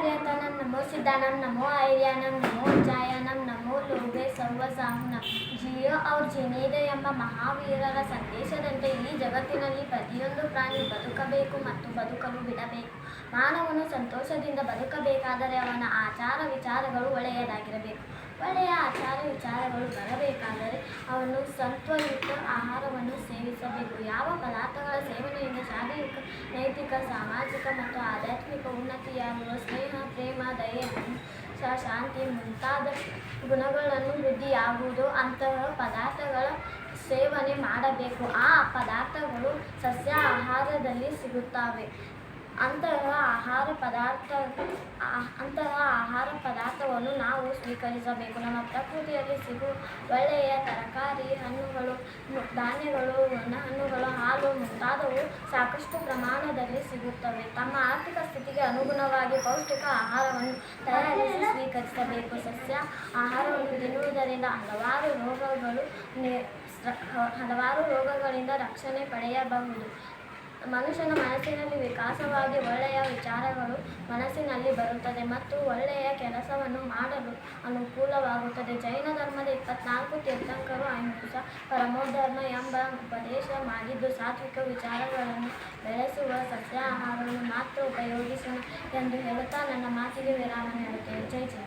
कार्यातनं नमो सिद्धानम नमो आर्यानम नमो ಉಜ್ಜಾಯನಂ ನಮೋ ಲೋಭೆ ಸರ್ವಸಾಹುನ ಜಿಯ ಅವ್ರ ಜಿನೇದ ಎಂಬ ಮಹಾವೀರರ ಸಂದೇಶದಂತೆ ಈ ಜಗತ್ತಿನಲ್ಲಿ ಪ್ರತಿಯೊಂದು ಪ್ರಾಣಿ ಬದುಕಬೇಕು ಮತ್ತು ಬದುಕಲು ಬಿಡಬೇಕು ಮಾನವನು ಸಂತೋಷದಿಂದ ಬದುಕಬೇಕಾದರೆ ಅವನ ಆಚಾರ ವಿಚಾರಗಳು ಒಳ್ಳೆಯದಾಗಿರಬೇಕು ಒಳ್ಳೆಯ ಆಚಾರ ವಿಚಾರಗಳು ಬರಬೇಕಾದರೆ ಅವನು ಸತ್ವಯುಕ್ತ ಆಹಾರವನ್ನು ಸೇವಿಸಬೇಕು. ಯಾವ ಪದಾರ್ಥಗಳ ಸೇವನೆಯಿಂದ ಶಾರೀರಿಕ, ನೈತಿಕ, ಸಾಮಾಜಿಕ ಮತ್ತು ಆಧ್ಯಾತ್ಮಿಕ ಉನ್ನತಿಯಾಗುವ ಸ್ನೇಹ, ಪ್ರೇಮ, ದಯೆ ಶಾಂತಿ ಮುಂತಾದ ಗುಣಗಳನ್ನು ವೃದ್ಧಿಯಾಗುವುದು ಅಂತಹ ಪದಾರ್ಥಗಳ ಸೇವನೆ ಮಾಡಬೇಕು. ಆ ಪದಾರ್ಥಗಳು ಸಸ್ಯ ಆಹಾರದಲ್ಲಿ ಸಿಗುತ್ತವೆ. ಅಂತಹ ಆಹಾರ ಪದಾರ್ಥ, ಅಂತಹ ಆಹಾರ ಪದಾರ್ಥವನ್ನು ನಾವು ಸ್ವೀಕರಿಸಬೇಕು. ನಮ್ಮ ಪ್ರಕೃತಿಯಲ್ಲಿ ಸಿಗುವ ಒಳ್ಳೆಯ ತರಕಾರಿ ಹಣ್ಣುಗಳು ಧಾನ್ಯಗಳು, ಒಣ ಹಣ್ಣುಗಳು, ಹಾಲು ಮುಂತಾದವು ಸಾಕಷ್ಟು ಪ್ರಮಾಣದಲ್ಲಿ ಸಿಗುತ್ತವೆ. ತಮ್ಮ ಆರ್ಥಿಕ ಸ್ಥಿತಿಗೆ ಅನುಗುಣವಾಗಿ ಪೌಷ್ಟಿಕ ಆಹಾರವನ್ನು ತಯಾರಿಸಿ ಸ್ವೀಕರಿಸಬೇಕು. ಸಸ್ಯ ಆಹಾರವನ್ನು ತಿನ್ನುವುದರಿಂದ ಹಲವಾರು ರೋಗಗಳು ಹಲವಾರು ರೋಗಗಳಿಂದ ರಕ್ಷಣೆ ಪಡೆಯಬಹುದು. ಮನುಷ್ಯನ ಮನಸ್ಸಿನಲ್ಲಿ ವಿಕಾಸವಾಗಿ ಒಳ್ಳೆಯ ವಿಚಾರಗಳು ಮನಸ್ಸಿನಲ್ಲಿ ಬರುತ್ತದೆ ಮತ್ತು ಒಳ್ಳೆಯ ಕೆಲಸವನ್ನು ಮಾಡಲು ಅನುಕೂಲವಾಗುತ್ತದೆ. ಜೈನ ಧರ್ಮದ ಇಪ್ಪತ್ನಾಲ್ಕು ತೀರ್ಥಂಕರು ಅಹಿಂಸ, ಪರಮೋಧರ್ಮ ಎಂಬ ಉಪದೇಶ ಮಾಡಿದ್ದು ಸಾತ್ವಿಕ ವಿಚಾರಗಳನ್ನು ಬೆಳೆಸುವ ಸಸ್ಯಾಹಾರವನ್ನು ಮಾತ್ರ ಉಪಯೋಗಿಸೋಣ ಎಂದು ಹೇಳುತ್ತಾ ನನ್ನ ಮಾತಿಗೆ ವಿರಾಮ ನೀಡುತ್ತೇನೆ. ಜೈ ಜೈ